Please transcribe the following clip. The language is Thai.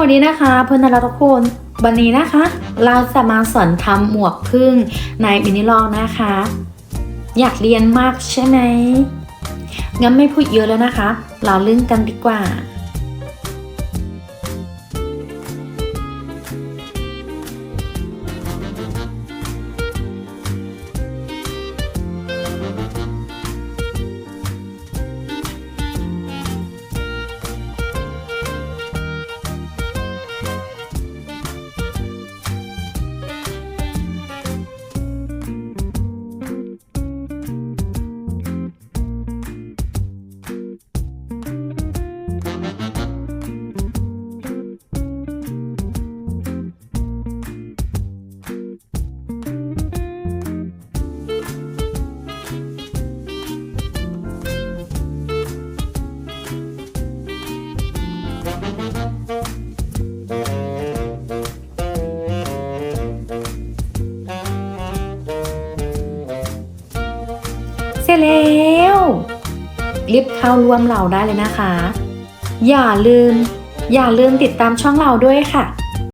วัสดีนะคะเพื่อนๆทุกคนวันนี้นะคะ เราจะมาสอนทำหมวกพึ่งในมินิลองนะคะ อยากเรียนมากใช่ไหมงั้นไม่พูดเยอะแล้วนะคะ เราเรื่องกันดีกว่า สร็จแล้วรีบเข้าร่วมเราได้เลยนะคะ อย่าลืม อย่าลืมติดตามช่องเราด้วยค่ะ